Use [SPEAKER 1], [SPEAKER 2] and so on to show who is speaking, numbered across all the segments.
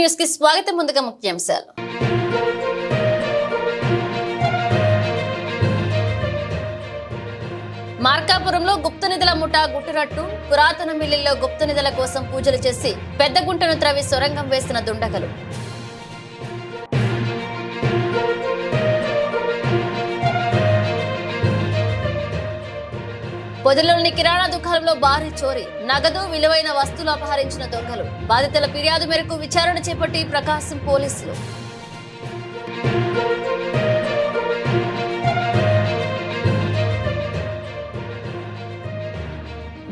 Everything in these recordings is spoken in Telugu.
[SPEAKER 1] న్యూస్కి స్వాగతం ముందుగా ముఖ్యాంశాలు. మార్కాపురంలో గుప్త నిధుల ముఠా గుట్టురట్టు పురాతన మిల్లుల్లో గుప్త నిధుల కోసం పూజలు చేసి పెద్ద గుంటను త్రవి సొరంగం వేసిన దుండగలు. పొదిలోని కిరాణా దుకాణంలో భారీ చోరీ నగదు విలువైన వస్తువులు అపహరించిన దొంగలు. బాధితుల ఫిర్యాదు మేరకు విచారణ చేపట్టి ప్రకాశం పోలీసులు.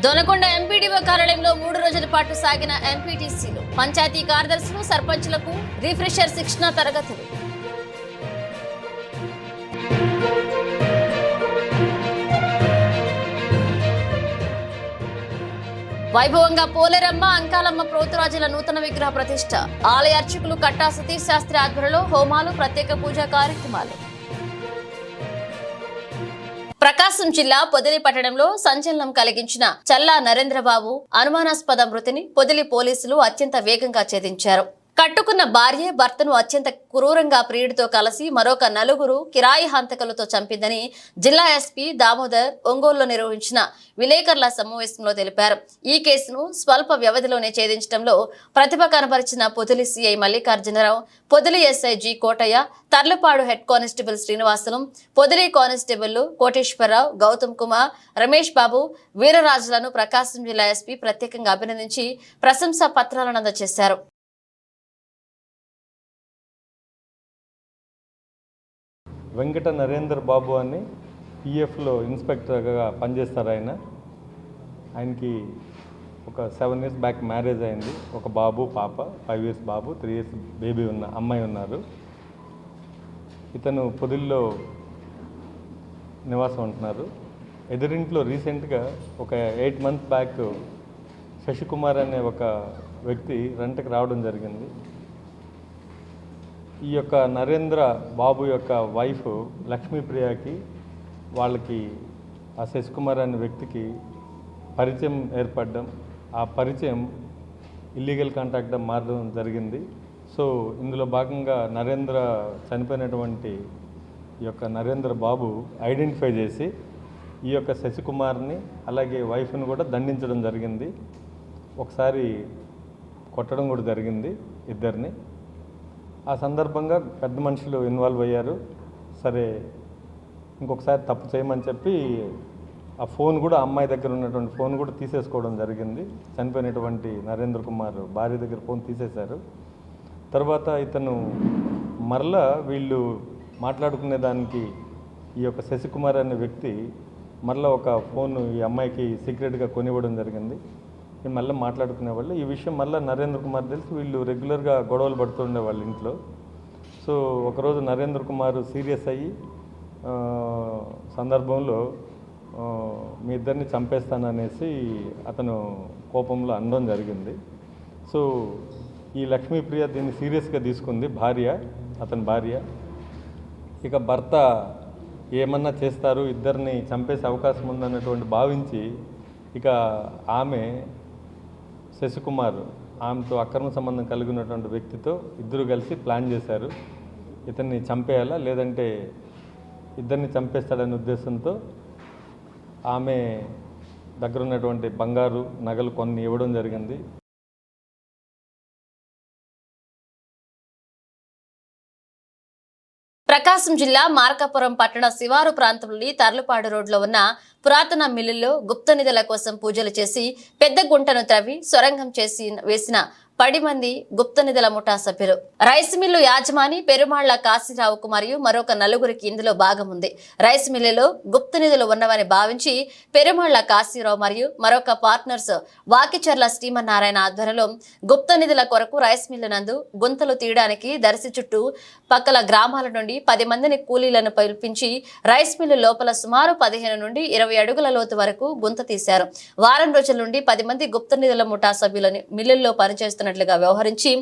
[SPEAKER 1] దొనకొండ ఎంపీడీఓ కార్యాలయంలో మూడు రోజుల పాటు సాగిన ఎంపీటీసీలు పంచాయతీ కార్యదర్శులు సర్పంచ్లకు రిఫ్రెషర్ శిక్షణ తరగతులు. వైభవంగా పోలేరమ్మ అంకాలమ్మ ప్రోతురాజుల నూతన విగ్రహ ప్రతిష్ట. ఆలయ అర్చకులు కట్టా సతీష్ శాస్త్రి ఆధ్వర్యంలో హోమాలు ప్రత్యేక పూజా కార్యక్రమాలు. ప్రకాశం జిల్లా పొదిలి పట్టణంలో సంచలనం కలిగించిన చల్లా నరేంద్రబాబు అనుమానాస్పద మృతిని పొదిలి పోలీసులు అత్యంత వేగంగా ఛేదించారు. కట్టుకున్న భార్య భర్తను అత్యంత క్రూరంగా ప్రియుడితో కలిసి మరొక నలుగురు కిరాయి హంతకులతో చంపిందని జిల్లా ఎస్పీ దామోదర్ ఒంగోలులో నిర్వహించిన విలేకరుల సమావేశంలో తెలిపారు. ఈ కేసును స్వల్ప వ్యవధిలోనే ఛేదించడంలో ప్రతిభ కనబరిచిన Podili CI Mallikarjunarao Podili SI G Kotaiah Tarlapadu head constable Srinivasulu Podili constable Koteswararao Gautam Kumar Ramesh Babu వీరరాజులను Prakasam జిల్లా ఎస్పీ ప్రత్యేకంగా అభినందించి ప్రశంసా పత్రాలను అందజేశారు.
[SPEAKER 2] వెంకట నరేందర్ బాబు అని పిఎఫ్లో ఇన్స్పెక్టర్గా పనిచేస్తారు ఆయన. ఆయనకి ఒక సెవెన్ ఇయర్స్ బ్యాక్ మ్యారేజ్ అయింది. ఒక బాబు పాప ఫైవ్ ఇయర్స్ బాబు త్రీ ఇయర్స్ బేబీ ఉన్న అమ్మాయి ఉన్నారు. ఇతను పొదిల్లో నివాసం ఉంటున్నారు. ఎదురింట్లో రీసెంట్గా ఒక ఎయిట్ మంత్స్ బ్యాక్ శశికుమార్ అనే ఒక వ్యక్తి రెంట్కి రావడం జరిగింది. ఈ యొక్క నరేంద్ర బాబు యొక్క వైఫ్ లక్ష్మీప్రియకి వాళ్ళకి ఆ శశికుమార్ అనే వ్యక్తికి పరిచయం ఏర్పడడం ఆ పరిచయం ఇల్లీగల్ కాంటాక్ట్గా మారడం జరిగింది. సో ఇందులో భాగంగా నరేంద్ర చనిపోయినటువంటి ఈ యొక్క నరేంద్ర బాబు ఐడెంటిఫై చేసి ఈ యొక్క శశికుమార్ని అలాగే వైఫ్ని కూడా దండించడం జరిగింది. ఒకసారి కొట్టడం కూడా జరిగింది ఇద్దరిని. ఆ సందర్భంగా పెద్ద మనుషులు ఇన్వాల్వ్ అయ్యారు. సరే ఇంకొకసారి తప్పు చేయమని చెప్పి ఆ ఫోన్ కూడా అమ్మాయి దగ్గర ఉన్నటువంటి ఫోన్ కూడా తీసేసుకోవడం జరిగింది. చనిపోయినటువంటి నరేంద్ర కుమార్ భార్య దగ్గర ఫోన్ తీసేశారు. తర్వాత ఇతను మరలా వీళ్ళు మాట్లాడుకునే దానికి ఈ యొక్క శశికుమార్ అనే వ్యక్తి మరలా ఒక ఫోన్ ఈ అమ్మాయికి సీక్రెట్గా కొనివ్వడం జరిగింది. మళ్ళీ మాట్లాడుకునే వాళ్ళు. ఈ విషయం మళ్ళీ నరేంద్ర కుమార్ తెలిసి. వీళ్ళు రెగ్యులర్గా గొడవలు పడుతుండే వాళ్ళ ఇంట్లో. సో ఒకరోజు నరేంద్ర కుమార్ సీరియస్ అయ్యి సందర్భంలో మీ ఇద్దరిని చంపేస్తాననేసి అతను కోపంలో అనడం జరిగింది. సో ఈ లక్ష్మీప్రియ దీన్ని సీరియస్గా తీసుకుంది. భార్య అతని భార్య. ఇక భర్త ఏమన్నా చేస్తారు? ఇద్దరిని చంపేసే అవకాశం ఉందన్నటువంటి భావించి ఇక ఆమె శశికుమార్ ఆమెతో అక్రమ సంబంధం కలిగి ఉన్నటువంటి వ్యక్తితో ఇద్దరు కలిసి ప్లాన్ చేశారు. ఇతన్ని చంపేయాలా? లేదంటే ఇద్దరిని చంపేస్తాడనే ఉద్దేశంతో ఆమె దగ్గర ఉన్నటువంటి బంగారు నగలు కొన్ని ఇవ్వడం జరిగింది.
[SPEAKER 1] ప్రకాశం జిల్లా మార్కాపురం పట్టణ శివారు ప్రాంతంలోని తర్లుపాడు రోడ్లో ఉన్న పురాతన మిల్లుల్లో గుప్త నిధుల కోసం పూజలు చేసి పెద్ద గుంటను త్రవ్వి సొరంగం చేసి వేసిన పది మంది గుప్త నిధుల ముఠా సభ్యులు. రైస్ మిల్లు యాజమాని పెరుమాళ్ళ కాశీరావుకు మరియు మరొక నలుగురికి ఇందులో భాగం ఉంది. రైస్ మిల్లులో గుప్త నిధులు ఉన్నవని భావించి పెరుమాళ్ళ కాశీరావు మరియు మరొక పార్ట్నర్స్ వాకిచర్ల శ్రీమన్నారాయణ ఆధ్వర్యంలో గుప్త నిధుల కొరకు రైస్ మిల్లు నందు గుంతలు తీయడానికి దర్శి చుట్టూ పక్కల గ్రామాల నుండి పది మందిని కూలీలను పిలిపించి రైస్ మిల్లు లోపల సుమారు పదిహేను నుండి ఇరవై అడుగుల లోతు వరకు గుంత తీశారు. వారం రోజుల నుండి పది మంది గుప్త నిధుల ముఠా సభ్యులని మిల్లుల్లో పనిచేస్తున్నట్లుగా వ్యవహరించి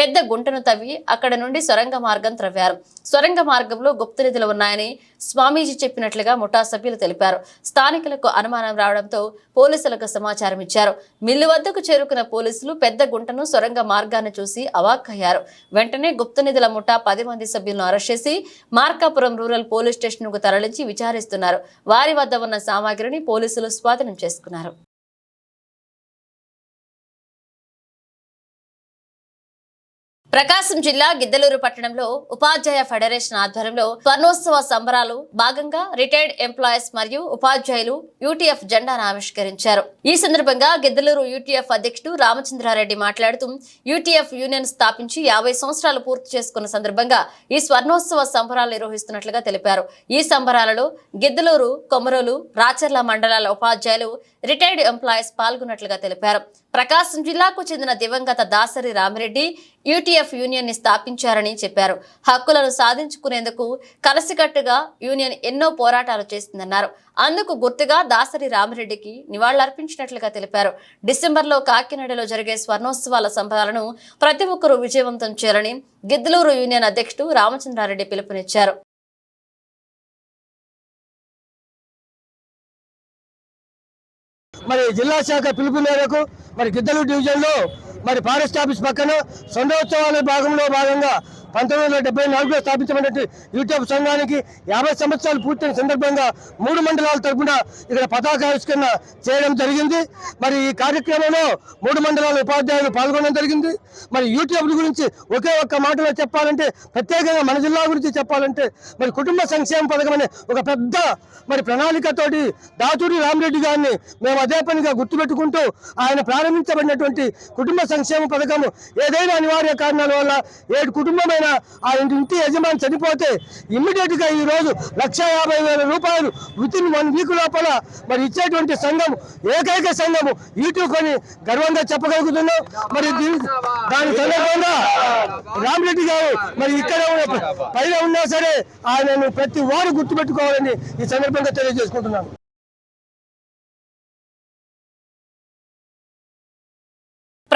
[SPEAKER 1] పెద్ద గుంటను తవ్వి అక్కడ నుండి సొరంగ మార్గం త్రవ్వారు. సొరంగ మార్గంలో గుప్త నిధులు ఉన్నాయని స్వామీజీ చెప్పినట్లుగా ముఠా సభ్యులు తెలిపారు. స్థానికులకు అనుమానం రావడంతో పోలీసులకు సమాచారం ఇచ్చారు. మిల్లు వద్దకు చేరుకున్న పోలీసులు పెద్ద గుంటను సొరంగ మార్గాన్ని చూసి అవాక్కయ్యారు. వెంటనే గుప్త నిధుల ముఠా పది మంది సభ్యులను అరెస్ట్ చేసి మార్కాపురం రూరల్ పోలీస్ స్టేషన్కు తరలించి విచారిస్తున్నారు. వారి వద్ద ఉన్న సామాగ్రిని పోలీసులు స్వాధీనం చేసుకున్నారు. ప్రకాశం జిల్లా గిద్దలూరు పట్టణంలో ఉపాధ్యాయ ఫెడరేషన్ ఆధ్వర్యంలో స్వర్ణోత్సవ సంబరాలు భాగంగా రిటైర్డ్ ఎంప్లాయీస్ మరియు ఉపాధ్యాయులు యూటీఎఫ్ జెండాను ఆవిష్కరించారు. ఈ సందర్భంగా గిద్దలూరు యూటీఎఫ్ అధ్యక్షుడు రామచంద్రారెడ్డి మాట్లాడుతూ యూటీఎఫ్ యూనియన్ స్థాపించి యాభై సంవత్సరాలు పూర్తి చేసుకున్న సందర్భంగా ఈ స్వర్ణోత్సవ సంబరాలు నిర్వహిస్తున్నట్లుగా తెలిపారు. ఈ సంబరాలలో గిద్దలూరు కొమరోలు రాచర్ల మండలాల ఉపాధ్యాయులు రిటైర్డ్ ఎంప్లాయీస్ పాల్గొన్నట్లుగా తెలిపారు. ప్రకాశం జిల్లాకు చెందిన దివంగత దాసరి రామిరెడ్డి యూటీఎఫ్ యూనియన్ని స్థాపించారని చెప్పారు. హక్కులను సాధించుకునేందుకు కలిసికట్టుగా యూనియన్ ఎన్నో పోరాటాలు చేస్తుందన్నారు అందుకు గుర్తుగా దాసరి రామిరెడ్డికి నివాళులర్పించినట్లుగా తెలిపారు. డిసెంబర్లో కాకినాడలో జరిగే స్వర్ణోత్సవాల సంబరాలను ప్రతి ఒక్కరూ విజయవంతం చేయాలని గిద్దలూరు యూనియన్ అధ్యక్షుడు రామచంద్రారెడ్డి పిలుపునిచ్చారు.
[SPEAKER 3] మరి జిల్లా శాఖ పిలుపు మేరకు మరి గిద్దలు డివిజన్లో మరి ఫారెస్ట్ ఆఫీస్ పక్కన సొంతోత్సవాల భాగంలో భాగంగా పంతొమ్మిది వందల డెబ్బై నాలుగులో స్థాపించినటువంటి యూట్యూబ్ సంఘానికి యాభై సంవత్సరాలు పూర్తయిన సందర్భంగా మూడు మండలాల తరపున ఇక్కడ పతాకావిష్కరణ చేయడం జరిగింది. మరి ఈ కార్యక్రమంలో మూడు మండలాల ఉపాధ్యాయులు పాల్గొనడం జరిగింది. మరి యూట్యూబ్ గురించి ఒకే ఒక్క మాటలో చెప్పాలంటే ప్రత్యేకంగా మన జిల్లా గురించి చెప్పాలంటే మరి కుటుంబ సంక్షేమ పథకం అనే ఒక పెద్ద మరి ప్రణాళికతోటి దాతూరి రామిరెడ్డి గారిని మేము అదే పనిగా గుర్తుపెట్టుకుంటూ ఆయన ప్రారంభించబడినటువంటి కుటుంబ సంక్షేమ పథకం ఏదైనా అనివార్య కారణాల వల్ల ఏడు కుటుంబమైన ఆ ఇంటి యజమాని చనిపోతే ఇమ్మీడియట్గా ఈ రోజు లక్ష యాభై వేల రూపాయలు విత్ ఇన్ వన్ వీక్ లోపల మరి ఇచ్చేటువంటి సంఘం ఏకైక సంఘము ఈటూ కొని గర్వంగా చెప్పగలుగుతున్నాం. మరి దీని దాని సందర్భంగా రామిరెడ్డి గారు మరి ఇక్కడ పైన ఉన్నా సరే ఆయనను ప్రతి వారు గుర్తుపెట్టుకోవాలని ఈ సందర్భంగా తెలియజేసుకుంటున్నాను.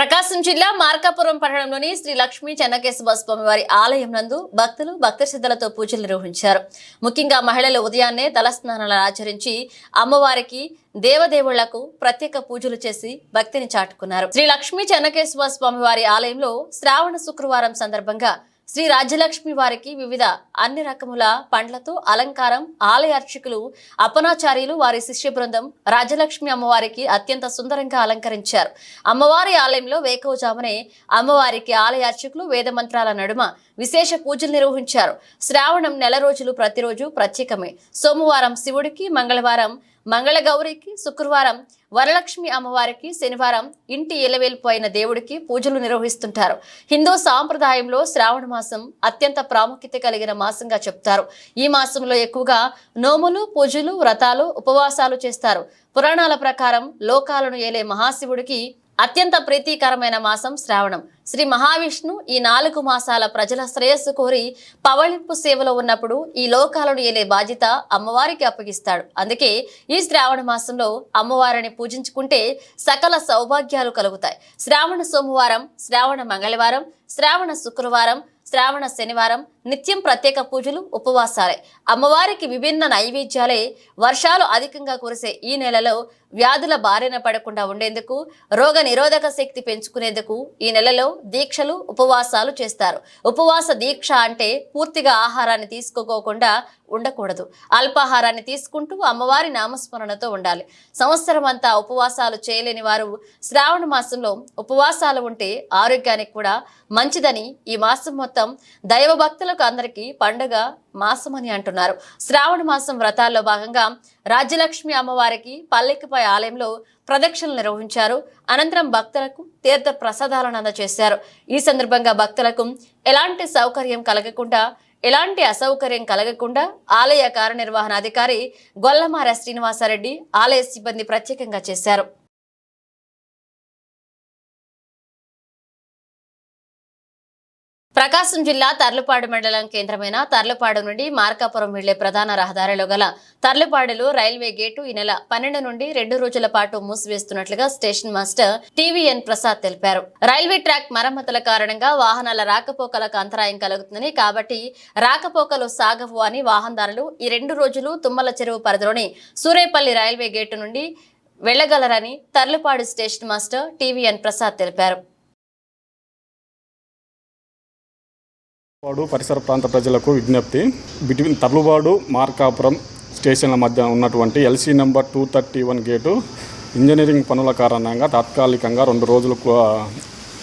[SPEAKER 1] ప్రకాశం జిల్లా మార్కాపురం పట్టణంలోని శ్రీ లక్ష్మీ చెన్నకేశవ స్వామి వారి ఆలయం నందు భక్తులు భక్త శ్రద్ధలతో పూజలు నిర్వహించారు. ముఖ్యంగా మహిళలు ఉదయాన్నే తలస్నానాలు ఆచరించి అమ్మవారికి దేవదేవుళ్ళకు ప్రత్యేక పూజలు చేసి భక్తిని చాటుకున్నారు. శ్రీ లక్ష్మీ చెన్నకేశవ స్వామి వారి ఆలయంలో శ్రావణ శుక్రవారం సందర్భంగా శ్రీ రాజ్యలక్ష్మి వారికి వివిధ అన్ని రకముల పండ్లతో అలంకారం ఆలయ అర్చకులు అపనాచార్యులు వారి శిష్య బృందం రాజ్యలక్ష్మి అమ్మవారికి అత్యంత సుందరంగా అలంకరించారు. అమ్మవారి ఆలయంలో వేకోజామునే అమ్మవారికి ఆలయ అర్చకులు వేద మంత్రాల నడుమ విశేష పూజలు నిర్వహించారు. శ్రావణం నెల రోజులు ప్రతిరోజు ప్రత్యేకమే. సోమవారం శివుడికి మంగళవారం మంగళగౌరికి శుక్రవారం వరలక్ష్మి అమ్మవారికి శనివారం ఇంటి ఎలవేల్పోయిన దేవుడికి పూజలు నిర్వహిస్తుంటారు. హిందూ సాంప్రదాయంలో శ్రావణ మాసం అత్యంత ప్రాముఖ్యత కలిగిన మాసంగా చెప్తారు. ఈ మాసంలో ఎక్కువగా నోములు పూజలు వ్రతాలు ఉపవాసాలు చేస్తారు. పురాణాల ప్రకారం లోకాలను ఏలే మహాశివుడికి అత్యంత ప్రీతికరమైన మాసం శ్రావణం. శ్రీ మహావిష్ణు ఈ నాలుగు మాసాల ప్రజల శ్రేయస్సు కోరి పవళింపు సేవలో ఉన్నప్పుడు ఈ లోకాలను ఏలే బాధ్యత అమ్మవారికి అప్పగిస్తాడు. అందుకే ఈ శ్రావణ మాసంలో అమ్మవారిని పూజించుకుంటే సకల సౌభాగ్యాలు కలుగుతాయి. శ్రావణ సోమవారం శ్రావణ మంగళవారం శ్రావణ శుక్రవారం శ్రావణ శనివారం నిత్యం ప్రత్యేక పూజలు ఉపవాసాలే. అమ్మవారికి విభిన్న నైవేద్యాలే వర్షాలు అధికంగా కురిసే ఈ నెలలో వ్యాధుల బారిన పడకుండా ఉండేందుకు రోగ నిరోధక శక్తి పెంచుకునేందుకు ఈ నెలలో దీక్షలు ఉపవాసాలు చేస్తారు. ఉపవాస దీక్ష అంటే పూర్తిగా ఆహారాన్ని తీసుకోకోకుండా ఉండకూడదు. అల్పాహారాన్ని తీసుకుంటూ అమ్మవారి నామస్మరణతో ఉండాలి. సంవత్సరం అంతా ఉపవాసాలు చేయలేని వారు శ్రావణ మాసంలో ఉపవాసాలు ఉంటే ఆరోగ్యానికి కూడా మంచిదని ఈ మాసం మొత్తం దైవ భక్తులకు అందరికీ పండుగ మాసం అని అంటున్నారు. శ్రావణ మాసం వ్రతాల్లో భాగంగా రాజ్యలక్ష్మి అమ్మవారికి పల్లెకిపై ఆలయంలో ప్రదక్షిణలు నిర్వహించారు. అనంతరం భక్తులకు తీర్థ ప్రసాదాలను అందజేశారు. ఈ సందర్భంగా భక్తులకు ఎలాంటి సౌకర్యం కలగకుండా ఎలాంటి అసౌకర్యం కలగకుండా ఆలయ కార్యనిర్వహణాధికారి గొల్లమార శ్రీనివాసరెడ్డి ఆలయ సిబ్బంది ప్రత్యేకంగా చేశారు. ప్రకాశం జిల్లా తర్లుపాడు మండలం కేంద్రమైన తర్లుపాడు నుండి మార్కాపురం వెళ్ళే ప్రధాన రహదారిలో గల తర్లుపాడులో రైల్వే గేటు ఈ నెల పన్నెండు నుండి రెండు రోజుల పాటు మూసివేస్తున్నట్లుగా స్టేషన్ మాస్టర్ టీవీఎన్ ప్రసాద్ తెలిపారు. రైల్వే ట్రాక్ మరమ్మతుల కారణంగా వాహనాల రాకపోకలకు అంతరాయం కలుగుతుందని కాబట్టి రాకపోకలు సాగవు అని వాహనదారులు ఈ రెండు రోజులు తుమ్మల చెరువు పరిధిలోని సూరేపల్లి రైల్వే గేటు నుండి వెళ్ళగలరని Tarlupadu station master TVN Prasad తెలిపారు.
[SPEAKER 4] వాడు పరిసర ప్రాంత ప్రజలకు విజ్ఞప్తి. బిట్వీన్ తర్లువాడు మార్కాపురం స్టేషన్ల మధ్య ఉన్నటువంటి LC number two thirty one gate engineering పనుల కారణంగా తాత్కాలికంగా రెండు రోజులు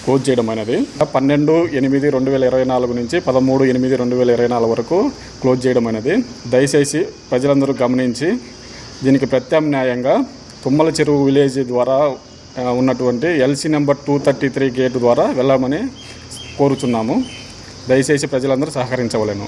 [SPEAKER 4] క్లోజ్ చేయడం అనేది. పన్నెండు ఎనిమిది రెండు వేల ఇరవై నాలుగు నుంచి పదమూడు ఎనిమిది రెండు వేల ఇరవై నాలుగు వరకు క్లోజ్ చేయడం అనేది. దయచేసి ప్రజలందరూ గమనించి దీనికి ప్రత్యామ్నాయంగా తుమ్మల చెరువు విలేజ్ ద్వారా ఉన్నటువంటి LC number two thirty three gate ద్వారా వెళ్ళమని కోరుచున్నాము. దయచేసి ప్రజలందరూ సహకరించవలేను.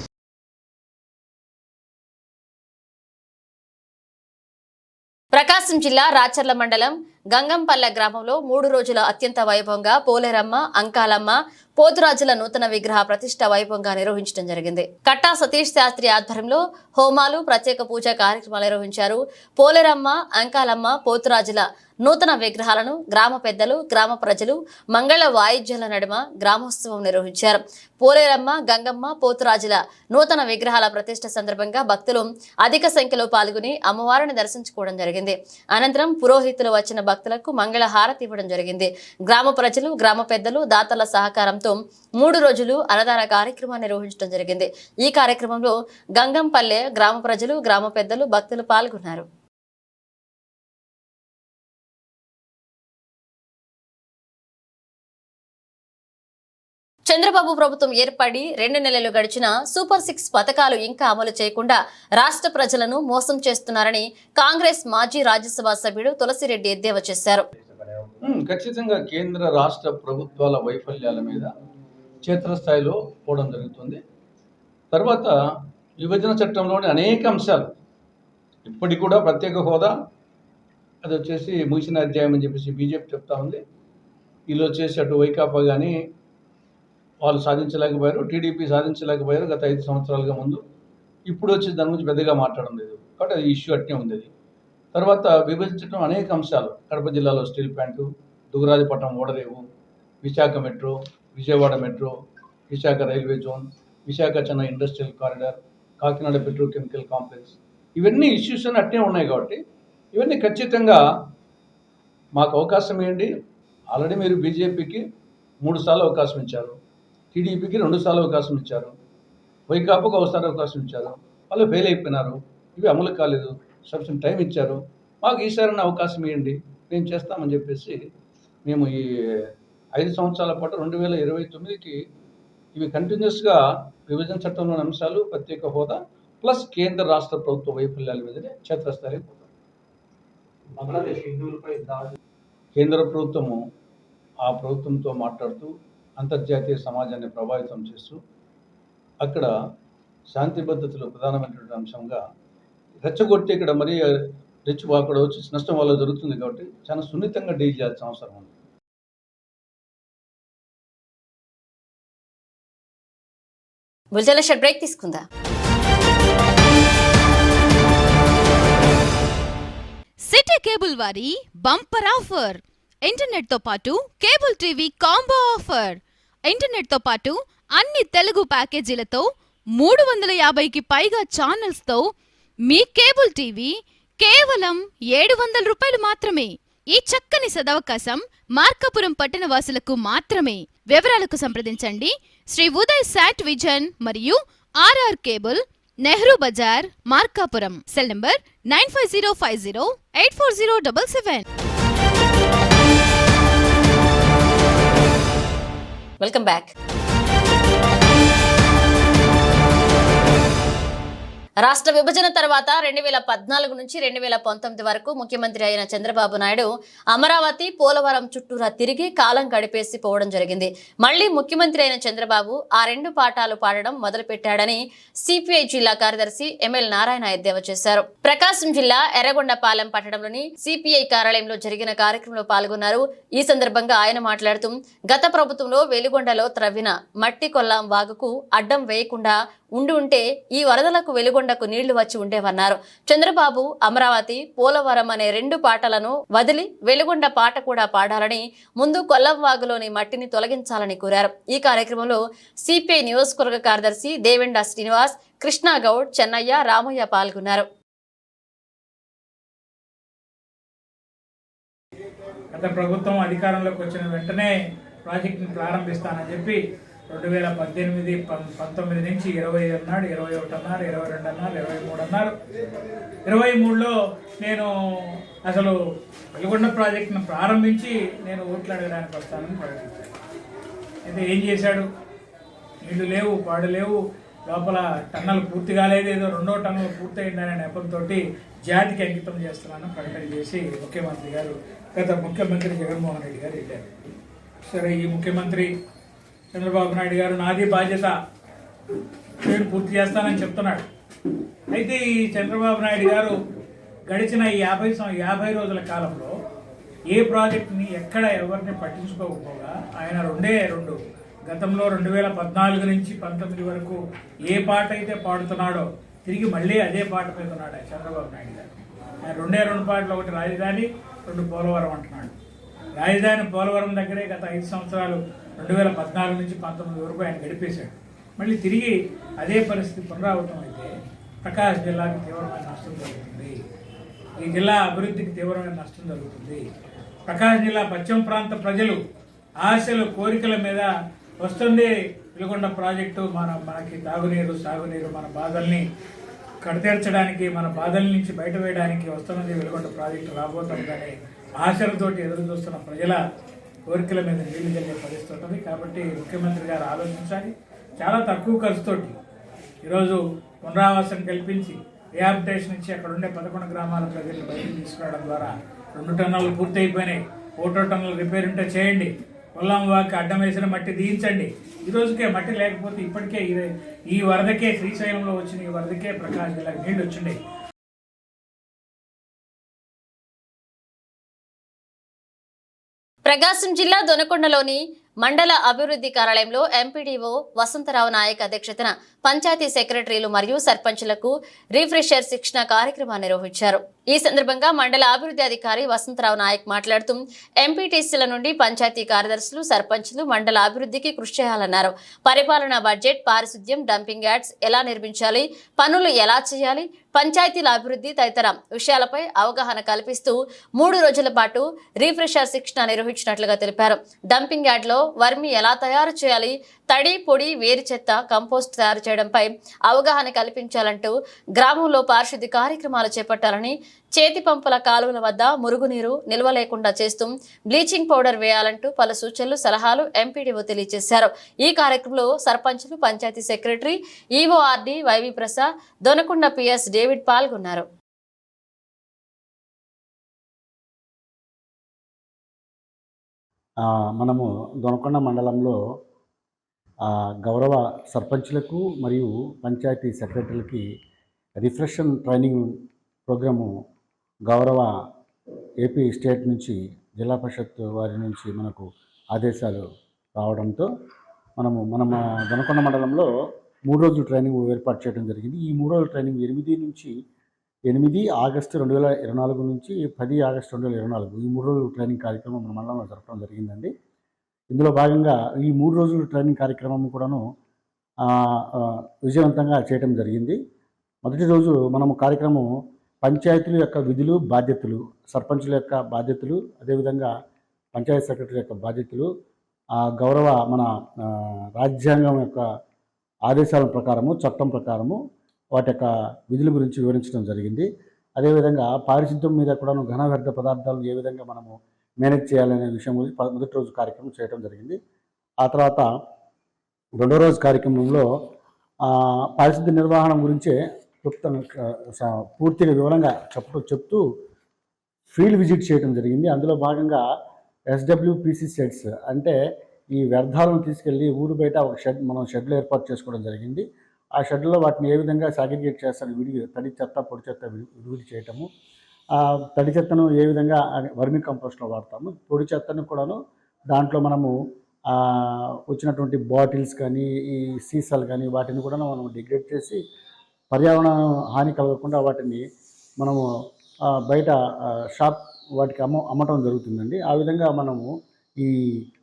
[SPEAKER 1] ప్రకాశం జిల్లా రాచర్ల మండలం గంగంపల్లె గ్రామంలో మూడు రోజుల అత్యంత వైభవంగా పోలేరమ్మ అంకాలమ్మ పోతురాజుల నూతన విగ్రహ ప్రతిష్ట వైభవంగా నిర్వహించడం జరిగింది. కట్టా సతీష్ శాస్త్రి ఆధ్వర్యంలో హోమాలు ప్రత్యేక పూజా కార్యక్రమాలు నిర్వహించారు. పోలేరమ్మ అంకాలమ్మ పోతురాజుల నూతన విగ్రహాలను గ్రామ పెద్దలు గ్రామ ప్రజలు మంగళ వాయిద్యాల నడుమ గ్రామోత్సవం నిర్వహించారు. పోలేరమ్మ గంగమ్మ పోతురాజుల నూతన విగ్రహాల ప్రతిష్ట సందర్భంగా భక్తులు అధిక సంఖ్యలో పాల్గొని అమ్మవారిని దర్శించుకోవడం జరిగింది. అనంతరం పురోహితులు వచ్చిన భక్తులకు మంగళ హారతి ఇవ్వడం జరిగింది. గ్రామ ప్రజలు గ్రామ పెద్దలు దాతల సహకారంతో మూడు రోజులు అన్నదాన కార్యక్రమాన్ని నిర్వహించడం జరిగింది. ఈ కార్యక్రమంలో గంగంపల్లె గ్రామ ప్రజలు గ్రామ పెద్దలు భక్తులు పాల్గొన్నారు. చంద్రబాబు ప్రభుత్వం ఏర్పడి రెండు నెలలు గడిచిన సూపర్ సిక్స్ పథకాలు ఇంకా అమలు చేయకుండా రాష్ట్ర ప్రజలను మోసం చేస్తున్నారని కాంగ్రెస్ మాజీ రాజ్యసభ సభ్యుడు తులసిరెడ్డి ఎద్దేవా చేశారు.
[SPEAKER 5] ఖచ్చితంగా కేంద్ర రాష్ట్ర ప్రభుత్వాల వైఫల్యాల మీద క్షేత్రస్థాయిలో పోవడం జరుగుతుంది. తర్వాత విభజన చట్టంలోని అనేక అంశాలు ఇప్పటికి కూడా ప్రత్యేక హోదా అది వచ్చేసి ముగిసిన అధ్యాయం అని చెప్పేసి బీజేపీ చెప్తా ఉంది. వీళ్ళు వచ్చేసి అటు వైకాపా కానీ వాళ్ళు సాధించలేకపోయారు టీడీపీ సాధించలేకపోయారు గత ఐదు సంవత్సరాలుగా ముందు. ఇప్పుడు వచ్చి దాని గురించి పెద్దగా మాట్లాడడం లేదు. కాబట్టి అది ఇష్యూ అట్నే ఉంది అది. తర్వాత విభజించడం అనేక అంశాలు. కడప జిల్లాలో స్టీల్ ప్లాంటు దుగరాజపట్నం ఓడరేవు Visakha metro Vijayawada metro Visakha railway zone Visakha Chennai industrial corridor Kakinada petrochemical complex. ఇవన్నీ ఇష్యూస్ అని అట్నే ఉన్నాయి కాబట్టి ఇవన్నీ ఖచ్చితంగా మాకు అవకాశం ఏంటి ఆల్రెడీ మీరు బీజేపీకి మూడు సార్లు అవకాశం ఇచ్చారు. టీడీపీకి రెండు సార్లు అవకాశం ఇచ్చారు. వైకాపాకు ఒకసారి అవకాశం ఇచ్చారు. వాళ్ళు ఫెయిల్ అయిపోయినారు. ఇవి అమలు కాలేదు. సఫిషియెంట్ టైం ఇచ్చారు. మాకు ఈసారి అవకాశం ఇవ్వండి. మేము చేస్తామని చెప్పేసి మేము ఈ ఐదు సంవత్సరాల పాటు రెండు వేల ఇరవై తొమ్మిదికి ఇవి కంటిన్యూస్గా విభజన చట్టంలోని అంశాలు ప్రత్యేక హోదా ప్లస్ కేంద్ర రాష్ట్ర ప్రభుత్వ వైఫల్యాల మీదనే క్షేత్రస్థాయికి పోతాం. కేంద్ర ప్రభుత్వము ఆ ప్రభుత్వంతో మాట్లాడుతూ అంతర్జాతీయ సమాజాన్ని ప్రభావితం చేస్తూ అక్కడ శాంతి భద్రతలు ప్రధానమైనటువంటి అంశంగా రెచ్చగొట్టి ఇక్కడ మరీ రెచ్చి అక్కడ వచ్చి నష్టం వల్ల జరుగుతుంది కాబట్టి చాలా సున్నితంగా డీల్ చేయాల్సిన అవసరం ఉంది.
[SPEAKER 1] బుల్జల బ్రేక్ తీసుకుందా?
[SPEAKER 6] సిటీ కేబుల్ వారి బంపర్ ఆఫర్. ఇంటర్నెట్తో పాటు కేబుల్ టీవీ కాంబో ఆఫర్. ఇంటర్నెట్తో పాటు అన్ని తెలుగు ప్యాకేజీలతో మూడు వందల యాభైకి పైగా ఛానల్స్తో మీ కేబుల్ టీవీ కేవలం ఏడు వందల రూపాయలు మాత్రమే. ఈ చక్కని సదవకాశం మార్కాపురం పట్టణ వాసులకు మాత్రమే. వివరాలకు సంప్రదించండి. శ్రీ ఉదయ్ శాట్ విజన్ మరియు RR cable Nehru Bazar Markapuram. Cell number nine five zero five zero eight four zero double seven.
[SPEAKER 1] Welcome back రాష్ట్ర విభజన తర్వాత రెండు వేల పద్నాలుగు నుంచి రెండు వేల పంతొమ్మిది వరకు ముఖ్యమంత్రి అయిన చంద్రబాబు నాయుడు అమరావతి పోలవరం చుట్టూరా తిరిగి కాలం గడిపేసి పోవడం జరిగింది. మళ్ళీ ముఖ్యమంత్రి అయిన చంద్రబాబు ఆ రెండు పాఠాలు పాడడం మొదలుపెట్టాడని సిపిఐ జిల్లా కార్యదర్శి ఎంఎల్ నారాయణ ఎద్దేవా చేశారు. ప్రకాశం జిల్లా ఎర్రగొండపాలెం పట్టణంలోని సిపిఐ కార్యాలయంలో జరిగిన కార్యక్రమంలో పాల్గొన్నారు. ఈ సందర్భంగా ఆయన మాట్లాడుతూ గత ప్రభుత్వంలో వెలుగొండలో త్రవ్విన మట్టి కొల్లాం వాగుకు అడ్డం వేయకుండా ఉండి ఉంటే ఈ వరదలకు వెలుగొండకు నీళ్ళు వచ్చి ఉండేవన్నారు. చంద్రబాబు అమరావతి పోలవరం అనే రెండు పాటలను వదిలి వెలుగొండ పాట కూడా పాడాలని ముందు కొల్లంవాగులోని మట్టిని తొలగించాలని కోరారు. ఈ కార్యక్రమంలో సిపిఐ నియోజకవర్గ కార్యదర్శి దేవెండ శ్రీనివాస్ కృష్ణాగౌడ్ చెన్నయ్య రామయ్య పాల్గొన్నారు.
[SPEAKER 7] గత ప్రభుత్వం అధికారంలోకి వచ్చిన వెంటనే ప్రాజెక్టును ప్రారంభిస్తానని చెప్పి రెండు వేల పద్దెనిమిది పం- పంతొమ్మిది నుంచి ఇరవై అన్నాడు ఇరవై ఒకటి అన్నారు ఇరవై రెండు అన్నారు ఇరవై మూడు అన్నారు. ఇరవై మూడులో నేను అసలు వెలుగొండ ప్రాజెక్టును ప్రారంభించి నేను ఓట్లు అడగడానికి వస్తానని ప్రకటించాను. అయితే ఏం చేశాడు? నీళ్ళు లేవు పాడు లేవు లోపల టన్నలు పూర్తి కాలేదు ఏదో రెండో టన్నులు పూర్తయిందనే నెపంతో జాతికి అంకితం చేస్తున్నానని ప్రకటన చేసి ముఖ్యమంత్రి గారు గత ముఖ్యమంత్రి జగన్మోహన్ రెడ్డి గారు వెళ్ళారు. సరే ఈ ముఖ్యమంత్రి చంద్రబాబు నాయుడు గారు నాది బాధ్యత. నేను పూర్తి చేస్తానని చెప్తున్నాడు. అయితే ఈ చంద్రబాబు నాయుడు గారు గడిచిన ఈ యాభై యాభై రోజుల కాలంలో ఏ ప్రాజెక్ట్ని ఎక్కడ ఎవరిని పట్టించుకోకపోగా ఆయన రెండే రెండు గతంలో రెండు వేల పద్నాలుగు నుంచి పంతొమ్మిది వరకు ఏ పాట అయితే పాడుతున్నాడో తిరిగి మళ్ళీ అదే పాట మీద ఉన్నాడు చంద్రబాబు నాయుడు గారు. ఆయన రెండే రెండు పాటలు ఒకటి రాజధాని రెండు పోలవరం అంటున్నాడు. రాజధాని పోలవరం దగ్గరే గత ఐదు సంవత్సరాలు రెండు వేల పద్నాలుగు నుంచి పంతొమ్మిది వరకు ఆయన గడిపేశాడు. మళ్ళీ తిరిగి అదే పరిస్థితి పునరావృతం అయితే ప్రకాశ్ జిల్లాకి తీవ్రమైన నష్టం జరుగుతుంది. ఈ జిల్లా అభివృద్ధికి తీవ్రమైన నష్టం జరుగుతుంది. ప్రకాశం జిల్లా పశ్చిమ ప్రాంత ప్రజలు ఆశలు కోరికల మీద వస్తుంది. వెలుగొండ ప్రాజెక్టు మన మనకి తాగునీరు సాగునీరు మన బాధల్ని కడతీర్చడానికి మన బాధల నుంచి బయట వేయడానికి వస్తున్నది వెలుగొండ ప్రాజెక్టు రాబోతుందనే ఆశలతోటి ఎదురు చూస్తున్న ప్రజల కోరికల మీద నీళ్ళు జరిగే పరిస్థితి ఉంటుంది. కాబట్టి ముఖ్యమంత్రి గారు ఆలోచించాలి. చాలా తక్కువ ఖర్చుతోటి ఈరోజు పునరావాసం కల్పించి రిహాబిటేషన్ ఇచ్చి అక్కడ ఉండే పదకొండు గ్రామాల ప్రజలు బయటకు తీసుకురావడం ద్వారా రెండు టన్నులు పూర్తయిపోయినాయి. ఒకటో టన్నులు రిపేర్ ఉంటే చేయండి. పొలం వాకి అడ్డం వేసిన మట్టి తీయించండి. ఈ రోజుకే మట్టి లేకపోతే ఇప్పటికే ఈ- ఈ వరదకే శ్రీశైలంలో వచ్చిన ఈ వరదకే ప్రకాశం జిల్లాకి నీళ్ళు వచ్చిండే.
[SPEAKER 1] ప్రకాశం జిల్లా దొనకొండలోని మండల అభివృద్ధి కార్యాలయంలో ఎంపీడీఓ వసంతరావు నాయక్ అధ్యక్షతన పంచాయతీ సెక్రటరీలు మరియు సర్పంచులకు రిఫ్రెషర్ శిక్షణ కార్యక్రమాన్ని నిర్వహించారు. ఈ సందర్భంగా మండల అభివృద్ధి అధికారి వసంతరావు నాయక్ మాట్లాడుతూ ఎంపీటీసీల నుండి పంచాయతీ కార్యదర్శులు సర్పంచులు మండల అభివృద్ధికి కృషి చేయాలన్నారు. పరిపాలనా బడ్జెట్ పారిశుద్ధ్యం డంపింగ్ యార్డ్స్ ఎలా నిర్మించాలి పనులు ఎలా చేయాలి పంచాయతీల అభివృద్ధి తదితర విషయాలపై అవగాహన కల్పిస్తూ మూడు రోజుల పాటు రీఫ్రెషర్ శిక్షణ నిర్వహించినట్లుగా తెలిపారు. డంపింగ్ యార్డ్లో వర్మి ఎలా తయారు చేయాలి? తడి పొడి వేరు చెత్త కంపోస్ట్ తయారు చేయడంపై అవగాహన కల్పించాలంటూ గ్రామంలో పారిశుద్ధ్య కార్యక్రమాలు చేపట్టాలని చేతి పంపుల కాలువల వద్ద మురుగునీరు నిల్వ లేకుండా చేస్తూ బ్లీచింగ్ పౌడర్ వేయాలంటూ పలు సూచనలు సలహాలు ఎంపీడీఓ తెలియజేశారు. ఈ కార్యక్రమంలో సర్పంచులు panchayat secretary EORD YV Prasad Donakonda PS David పాల్గొన్నారు.
[SPEAKER 8] మనము దొనకొండ మండలంలో గౌరవ సర్పంచ్లకు మరియు పంచాయతీ సెక్రటరీలకి రిఫ్రెషన్ ట్రైనింగ్ ప్రోగ్రాము గౌరవ ఏపీ స్టేట్ నుంచి జిల్లా పరిషత్ వారి నుంచి మనకు ఆదేశాలు రావడంతో మనము మన మా దొనకొండ మండలంలో మూడు రోజులు ట్రైనింగ్ ఏర్పాటు చేయడం జరిగింది. ఈ మూడు రోజుల ట్రైనింగ్ ఎనిమిది నుంచి ఎనిమిది ఆగస్టు రెండు వేల ఇరవై నాలుగు నుంచి పది ఆగస్టు రెండు వేల ఇరవై నాలుగు ఈ మూడు రోజులు ట్రైనింగ్ కార్యక్రమం మన మండలంలో జరపడం జరిగిందండి. ఇందులో భాగంగా ఈ మూడు రోజుల ట్రైనింగ్ కార్యక్రమం కూడాను విజయవంతంగా చేయటం జరిగింది మొదటి రోజు మనము కార్యక్రమం పంచాయతీల యొక్క విధులు బాధ్యతలు సర్పంచుల యొక్క బాధ్యతలు అదేవిధంగా పంచాయతీ సెక్రటరీ యొక్క బాధ్యతలు ఆ గౌరవ మన రాజ్యాంగం యొక్క ఆదేశాల ప్రకారము చట్టం ప్రకారము వాటి యొక్క విధుల గురించి వివరించడం జరిగింది అదేవిధంగా పారిశుద్ధ్యం మీద కూడా ఘన వ్యర్థ పదార్థాలు ఏ విధంగా మనము మేనేజ్ చేయాలనే విషయం గురించి మొదటి రోజు కార్యక్రమం చేయడం జరిగింది. ఆ తర్వాత రెండో రోజు కార్యక్రమంలో పారిశుద్ధ్య నిర్వహణ గురించే క్లుప్తంగా పూర్తిగా వివరంగా చెప్పు చెప్తూ ఫీల్డ్ విజిట్ చేయడం జరిగింది. అందులో భాగంగా ఎస్డబ్ల్యూపిసి షెడ్స్ అంటే ఈ వ్యర్థాలను తీసుకెళ్ళి ఊరు బయట ఒక షెడ్ మనం షెడ్లు ఏర్పాటు చేసుకోవడం జరిగింది. ఆ షెడ్లో వాటిని ఏ విధంగా సాగ్రిగేట్ చేస్తారు విడి తడి చెత్త పొడి చెత్త విడి- చేయటము తడి చెత్తను ఏ విధంగా వర్మి కంపోస్ట్లో వాడతాము? పొడి చెత్తను కూడాను దాంట్లో మనము వచ్చినటువంటి బాటిల్స్ కానీ ఈ సీసాలు కానీ వాటిని కూడా మనం డిగ్రేడ్ చేసి పర్యావరణ హాని కలగకుండా వాటిని మనము బయట షాప్ వాటికి అమ్మ అమ్మటం జరుగుతుందండి. ఆ విధంగా మనము ఈ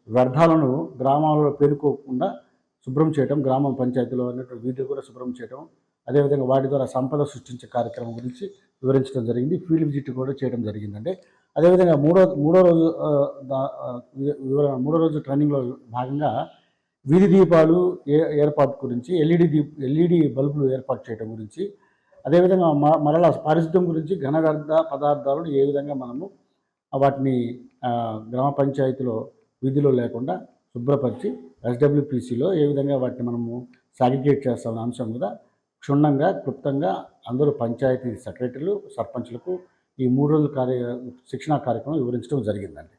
[SPEAKER 8] వ్యర్థాలను గ్రామాలలో పేరుకోకుండా శుభ్రం చేయటం గ్రామ పంచాయతీలో ఉన్నటువంటి వీధులు కూడా శుభ్రం చేయటం అదేవిధంగా వాటి ద్వారా సంపద సృష్టించే కార్యక్రమం గురించి వివరించడం జరిగింది. ఫీల్డ్ విజిట్ కూడా చేయడం జరిగిందండి. అదేవిధంగా మూడో మూడో రోజు మూడో రోజు ట్రైనింగ్లో భాగంగా వీధి దీపాలు ఏ ఏర్పాటు గురించి ఎల్ఈడి దీప్ ఎల్ఈడి బల్బులు ఏర్పాటు చేయడం గురించి అదేవిధంగా మ మరలా పారిశుద్ధ్యం గురించి ఘన వ్యర్థ పదార్థాలను ఏ విధంగా మనము వాటిని గ్రామ పంచాయతీలో వీధిలో లేకుండా శుభ్రపరిచి ఎస్డబ్ల్యూపీసీలో ఏ విధంగా వాటిని మనము సాగ్రిగేట్ చేస్తామనే అంశం కూడా క్షుణ్ణంగా క్లుప్తంగా అందరూ పంచాయతీ సెక్రటరీలు సర్పంచులకు ఈ మూడు రోజుల కార్య శిక్షణా కార్యక్రమం వివరించడం జరిగిందండి.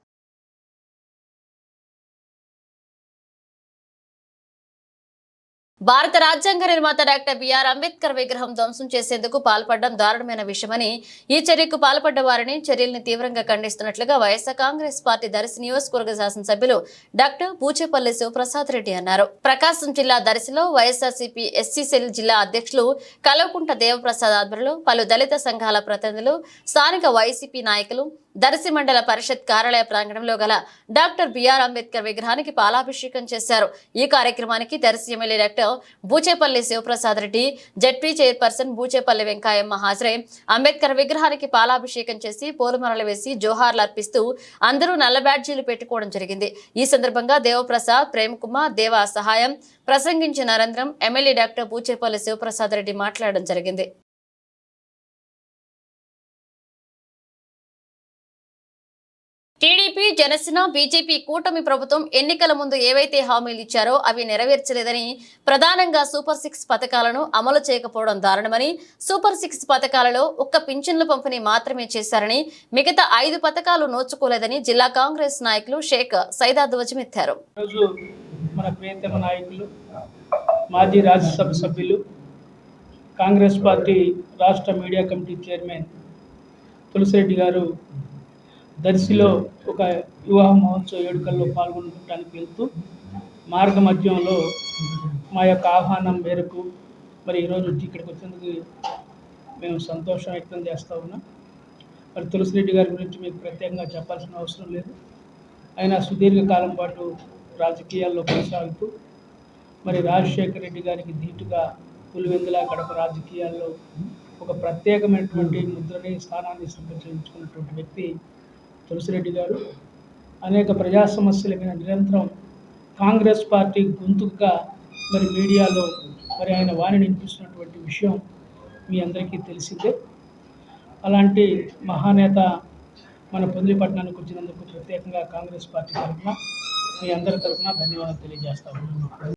[SPEAKER 1] భారత రాజ్యాంగ నిర్మాత డాక్టర్ బిఆర్ అంబేద్కర్ విగ్రహం ధ్వంసం చేసేందుకు పాల్పడడం దారుణమైన విషయమని ఈ చర్యకు పాల్పడ్డ వారిని చర్యల్ని తీవ్రంగా ఖండిస్తున్నట్లుగా వైఎస్ఆర్ కాంగ్రెస్ పార్టీ దర్శి నియోజకవర్గ శాసనసభ్యులు డాక్టర్ పూచేపల్లి శివప్రసాద్ రెడ్డి అన్నారు. ప్రకాశం జిల్లా దర్శిలో వైఎస్ఆర్సీపీ ఎస్సీ సెల్ జిల్లా అధ్యక్షులు కలవకుంట దేవప్రసాద్ ఆధ్వర్యంలో పలు దళిత సంఘాల ప్రతినిధులు స్థానిక వైసీపీ నాయకులు దర్శి మండల పరిషత్ కార్యాలయ ప్రాంగణంలో గల డాక్టర్ బిఆర్ అంబేద్కర్ విగ్రహానికి పాలాభిషేకం చేశారు. ఈ కార్యక్రమానికి Darsi MLA doctor Buchepalli Sivaprasad Reddy ZP chairperson Buchepalli Venkayamma హాజరై అంబేద్కర్ విగ్రహానికి పాలాభిషేకం చేసి పూలమరలు వేసి జోహార్లు అర్పిస్తూ అందరూ నల్ల బ్యాడ్జీలు పెట్టుకోవడం జరిగింది. ఈ సందర్భంగా దేవప్రసాద్ ప్రేమకుమార్ దేవా దేవ సహాయం ప్రసంగించిన అనంతరం ఎమ్మెల్యే డాక్టర్ బూచేపల్లి శివప్రసాద్ రెడ్డి మాట్లాడడం జరిగింది. టీడీపీ జనసేన బీజేపీ కూటమి ప్రభుత్వం ఎన్నికల ముందు ఏవైతే హామీలు ఇచ్చారో అవి నెరవేర్చలేదని ప్రధానంగా సూపర్ సిక్స్ పథకాలను అమలు చేయకపోవడం దారుణమని సూపర్ సిక్స్ పథకాలలో ఒక్క పింఛన్ల పంపిణీ మాత్రమే చేశారని మిగతా ఐదు పథకాలు నోచుకోలేదని జిల్లా కాంగ్రెస్ నాయకులు షేక్ సైదా ధ్వజమెత్తారు
[SPEAKER 9] మన ప్రియతమ నాయకులు మాజీ రాజ్యసభ సభ్యులు కాంగ్రెస్ పార్టీ రాష్ట్ర media committee chairman Tulasireddy garu దర్శిలో ఒక వివాహ మహోత్సవ వేడుకల్లో పాల్గొనడానికి వెళ్తూ మార్గ మధ్యంలో మా యొక్క ఆహ్వానం మేరకు మరి ఈరోజు ఇక్కడికి వచ్చేందుకు మేము సంతోషం వ్యక్తం చేస్తూ ఉన్నాం. మరి తులసిరెడ్డి గారి గురించి మీకు ప్రత్యేకంగా చెప్పాల్సిన అవసరం లేదు. ఆయన సుదీర్ఘకాలం పాటు రాజకీయాల్లో కొనసాగుతూ మరి రాజశేఖర రెడ్డి గారికి ధీటుగా పులివెందుల కడప రాజకీయాల్లో ఒక ప్రత్యేకమైనటువంటి ముద్రని స్థానాన్ని సంపాదించుకున్నటువంటి వ్యక్తి తులసిరెడ్డి గారు. అనేక ప్రజా సమస్యల మీద నిరంతరం కాంగ్రెస్ పార్టీ గొంతుగా మరి మీడియాలో మరి ఆయన వాణి వినిపిస్తున్నటువంటి విషయం మీ అందరికీ తెలిసిందే. అలాంటి మహానేత మన పొందిపట్నానికి వచ్చినందుకు ప్రత్యేకంగా కాంగ్రెస్ పార్టీ తరఫున మీ అందరి తరఫున ధన్యవాదాలు తెలియజేస్తా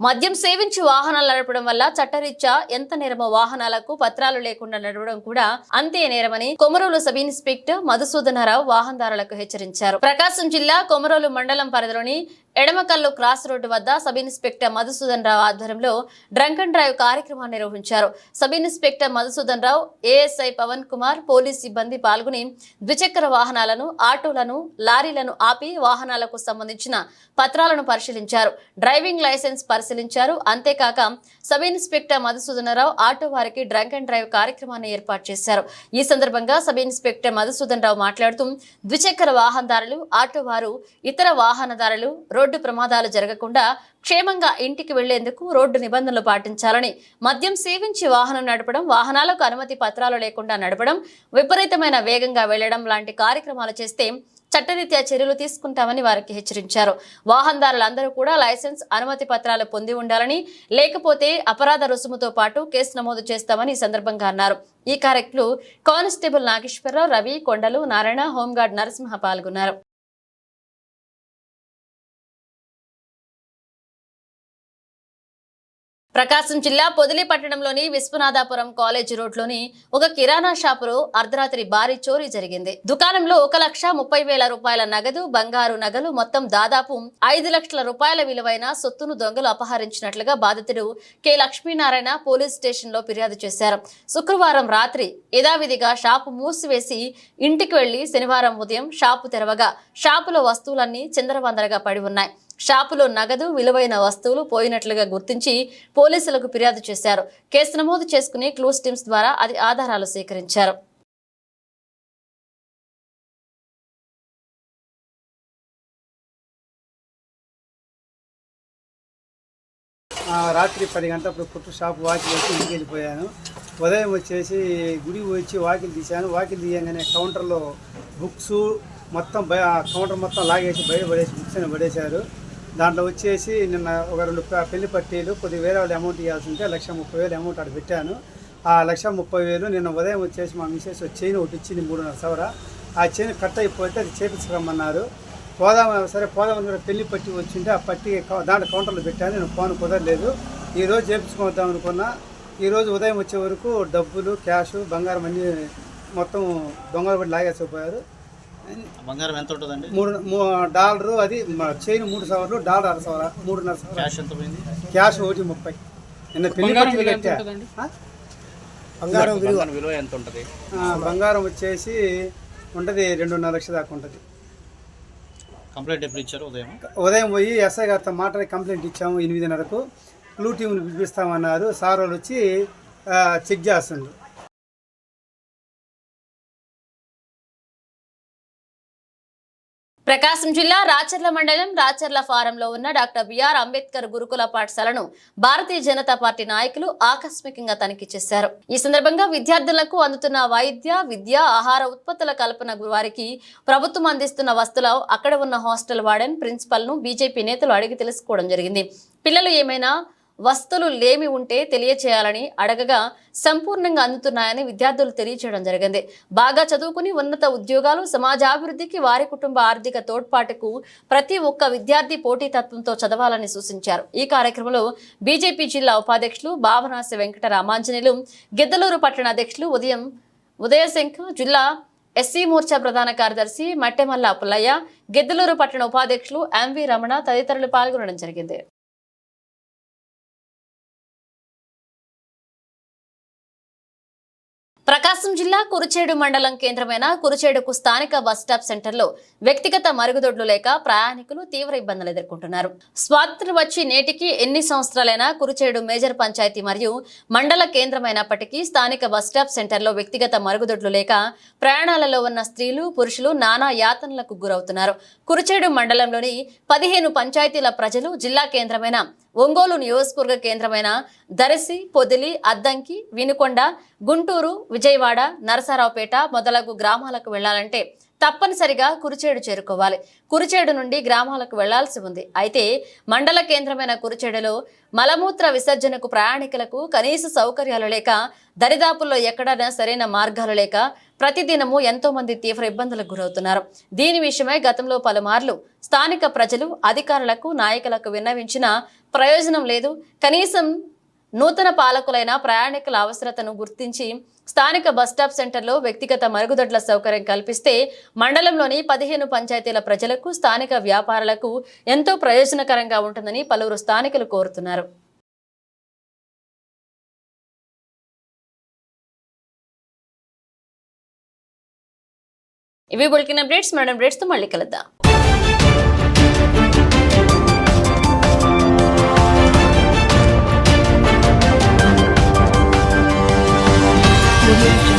[SPEAKER 1] మద్యం సేవించి వాహనాలు నడపడం వల్ల చట్టరీత్యా ఎంత నేరమో వాహనాలకు పత్రాలు లేకుండా నడవడం కూడా అంతే నేరమని కొమరోలు సబ్ ఇన్స్పెక్టర్ మధుసూదనరావు వాహనదారులకు హెచ్చరించారు. ప్రకాశం జిల్లా కొమరోలు మండలం పరిధిలోని ఎడమకల్లు క్రాస్ రోడ్డు వద్ద సబ్ ఇన్స్పెక్టర్ మధుసూదన్ రావు ఆధ్వర్యంలో డ్రంక్ అండ్ డ్రైవ్ కార్యక్రమాన్ని నిర్వహించారు. Sub inspector Madhusudan Rao ASI Pavan Kumar police సిబ్బంది పాల్గొని ద్విచక్ర వాహనాలను ఆటోలను లారీలను ఆపి వాహనాలకు సంబంధించిన పత్రాలను పరిశీలించారు. డ్రైవింగ్ లైసెన్స్ పరిశీలించారు. అంతేకాక సబ్ ఇన్స్పెక్టర్ మధుసూదనరావు ఆటో వారికి డ్రంక్ అండ్ డ్రైవ్ కార్యక్రమాన్ని ఏర్పాటు చేశారు. ఈ సందర్భంగా సబ్ ఇన్స్పెక్టర్ మధుసూదన్ రావు మాట్లాడుతూ ద్విచక్ర వాహనదారులు ఆటో వారు ఇతర వాహనదారులు రోడ్డు ప్రమాదాలు జరగకుండా క్షేమంగా ఇంటికి వెళ్ళేందుకు రోడ్డు నిబంధనలు పాటించాలని మద్యం సేవించి వాహనం నడపడం వాహనాలకు అనుమతి పత్రాలు లేకుండా నడపడం విపరీతమైన వేగంగా వెళ్ళడం లాంటి కార్యక్రమాలు చేస్తే చట్టరీత్యా చర్యలు తీసుకుంటామని వారికి హెచ్చరించారు. వాహనదారులందరూ కూడా లైసెన్స్ అనుమతి పత్రాలు పొంది ఉండాలని లేకపోతే అపరాధ రుసుముతో పాటు కేసు నమోదు చేస్తామని ఈ సందర్భంగా అన్నారు. ఈ కార్యక్రమంలో కానిస్టేబుల్ నాగేశ్వరరావు రవి కొండలు నారాయణ హోంగార్డ్ నరసింహ పాల్గొన్నారు. ప్రకాశం జిల్లా పొదిలి పట్టణంలోని విశ్వనాథాపురం కాలేజ్ రోడ్లోని ఒక కిరాణా షాపులో అర్ధరాత్రి భారీ చోరీ జరిగింది. దుకాణంలో ఒక లక్ష ముప్పై వేల రూపాయల నగదు బంగారు నగలు మొత్తం దాదాపు ఐదు లక్షల రూపాయల విలువైన సొత్తును దొంగలు అపహరించినట్లుగా బాధితుడు కె. లక్ష్మీనారాయణ పోలీస్ స్టేషన్లో ఫిర్యాదు చేశారు. శుక్రవారం రాత్రి యథావిధిగా షాపు మూసివేసి ఇంటికి వెళ్ళి శనివారం ఉదయం షాపు తెరవగా షాపులో వస్తువులన్నీ చిందరవందరగా పడి ఉన్నాయి. షాపులో నగదు విలువైన వస్తువులు పోయినట్లుగా గుర్తించి పోలీసులకు ఫిర్యాదు చేశారు. కేసు నమోదు చేసుకుని క్లూస్ టీమ్స్ ద్వారా అది ఆధారాలు సేకరించారు.
[SPEAKER 10] ఆ, రాత్రి పది గంటలప్పుడు పుట్టు షాప్ వాకిల్ వచ్చి ఇంటికి వెళ్ళిపోయాను. ఉదయం వచ్చేసి గుడి వచ్చి వాకిల్ తీశాను. వాకిల్ తీయంగానే కౌంటర్లో బుక్స్ మొత్తం బయ కౌంటర్ మొత్తం లాగేసి బయట పడేసి బుక్స్ అని పడేశారు. దాంట్లో వచ్చేసి నిన్న ఒక రెండు పెళ్ళి పట్టీలు కొద్దిగా వేరే వాళ్ళు అమౌంట్ ఇవ్వాల్సి ఉంటే లక్ష ముప్పై వేలు అమౌంట్ అక్కడ పెట్టాను. ఆ లక్ష ముప్పై వేలు నిన్న ఉదయం వచ్చేసి మా మిసెస్ చైన్ ఒకటి ఇచ్చింది మూడున్నర సవర. ఆ చైన్ కట్ అయిపోతే అది చేపించుకోమన్నారు పోదాం సరే పోదాం పెళ్ళి పట్టి వచ్చింటే ఆ పట్టి కౌ- దాంట్లో కౌంటర్లో పెట్టాను నేను ఫోన్ కుదరలేదు. ఈరోజు చేపించుకోవద్దాం అనుకున్నా. ఈరోజు ఉదయం వచ్చే వరకు డబ్బులు క్యాష్ బంగారం అన్నీ మొత్తం దొంగలు పట్టి లాగేసిపోయారు
[SPEAKER 11] బంగారం ఎంత ఉంటుందండి?
[SPEAKER 10] మూడు డాలరు అది మ- చైన్ మూడు సవర్లు డాలర్ అర సవర మూడున్నర సవర.
[SPEAKER 11] క్యాష్ ఎంత పోయింది?
[SPEAKER 10] క్యాష్ ఒకటి ముప్పై. నిన్న పెళ్ళి కట్టా? బంగారం విలువ.
[SPEAKER 11] విలువ ఎంత ఉంటుంది?
[SPEAKER 10] ఆ, బంగారం వచ్చేసి ఉంటుంది రెండున్నర లక్షల దాకా ఉంటుంది.
[SPEAKER 11] కంప్లైంట్ ఎప్పుడు ఇచ్చారు ఉదయం?
[SPEAKER 10] ఉదయం పోయి ఎస్ఐ గారితో మాట్లాడి కంప్లైంట్ ఇచ్చాము ఎనిమిదిన్నరకు. క్లూ టీంని పిలిపిస్తామన్నారు. సార్ వాళ్ళు వచ్చి చెక్ చేస్తుండ్రు.
[SPEAKER 1] ప్రకాశం జిల్లా రాచర్ల మండలం రాచర్ల ఫారంలో ఉన్న డాక్టర్ బిఆర్ అంబేద్కర్ గురుకుల పాఠశాలను భారతీయ జనతా పార్టీ నాయకులు ఆకస్మికంగా తనిఖీ చేశారు. ఈ సందర్భంగా విద్యార్థులకు అందుతున్న వైద్య విద్య ఆహార ఉత్పత్తుల కల్పన వారికి ప్రభుత్వం అందిస్తున్న వస్తువులు అక్కడ ఉన్న హాస్టల్ వార్డెన్ ప్రిన్సిపల్ను బీజేపీ నేతలు అడిగి తెలుసుకోవడం జరిగింది. పిల్లలు ఏమైనా వస్తువులు లేమి ఉంటే తెలియచేయాలని అడగగా సంపూర్ణంగా అందుతున్నాయని విద్యార్థులు తెలియచేయడం జరిగింది. బాగా చదువుకుని ఉన్నత ఉద్యోగాలు సమాజాభివృద్ధికి వారి కుటుంబ ఆర్థిక తోడ్పాటుకు ప్రతి ఒక్క విద్యార్థి పోటీతత్వంతో చదవాలని సూచించారు. ఈ కార్యక్రమంలో బీజేపీ జిల్లా ఉపాధ్యక్షులు భావనాసి వెంకట రామాంజనేయులు గిద్దలూరు పట్టణ అధ్యక్షులు ఉదయం ఉదయశంఖ జిల్లా ఎస్సీ మోర్చా ప్రధాన కార్యదర్శి మట్టెమల్ల పుల్లయ్య గిద్దలూరు పట్టణ ఉపాధ్యక్షులు ఎంవి రమణ తదితరులు పాల్గొనడం జరిగింది. ప్రకాశం జిల్లా కురుచేడు మండలం కేంద్రమైన కురుచేడుకు స్థానిక బస్ స్టాప్ సెంటర్లో వ్యక్తిగత మరుగుదొడ్లు లేక ప్రయాణికులు తీవ్ర ఇబ్బందులు ఎదుర్కొంటున్నారు. స్వాతంత్ర్యం వచ్చి నేటికి ఎన్ని సంవత్సరాలైనా కురుచేడు మేజర్ పంచాయతీ మరియు మండల కేంద్రమైనప్పటికీ స్థానిక బస్ స్టాప్ సెంటర్లో వ్యక్తిగత మరుగుదొడ్లు లేక ప్రయాణాలలో ఉన్న స్త్రీలు పురుషులు నానా యాతనలకు గురవుతున్నారు. కురుచేడు మండలంలోని పదిహేను పంచాయతీల ప్రజలు జిల్లా కేంద్రమైన ఒంగోలు నియోజకవర్గ కేంద్రమైన దరసి పొదిలి అద్దంకి వినుకొండ గుంటూరు విజయవాడ నరసరావుపేట మొదలగు గ్రామాలకు వెళ్ళాలంటే తప్పనిసరిగా కురిచేడు చేరుకోవాలి. కురిచేడు నుండి గ్రామాలకు వెళ్ళాల్సి ఉంది. అయితే మండల కేంద్రమైన కురిచేడులో మలమూత్ర విసర్జనకు ప్రయాణికులకు కనీస సౌకర్యాలు లేక దరిదాపుల్లో ఎక్కడైనా సరైన మార్గాలు లేక ప్రతిదినము ఎంతో మంది తీవ్ర ఇబ్బందులకు గురవుతున్నారు. దీని విషయమై గతంలో పలుమార్లు స్థానిక ప్రజలు అధికారులకు నాయకులకు విన్నవించిన ప్రయోజనం లేదు. కనీసం నూతన పాలకులైన ప్రయాణికుల అవసరతను గుర్తించి స్థానిక బస్టాప్ సెంటర్లో వ్యక్తిగత మరుగుదొడ్ల సౌకర్యం కల్పిస్తే మండలంలోని పదిహేను పంచాయతీల ప్రజలకు స్థానిక వ్యాపారులకు ఎంతో ప్రయోజనకరంగా ఉంటుందని పలువురు స్థానికులు కోరుతున్నారు. ఇవి బుల్కిన్ అప్డేట్స్ మేడం అప్డేట్స్తో మళ్ళీ కలుద్దాం.
[SPEAKER 12] Remove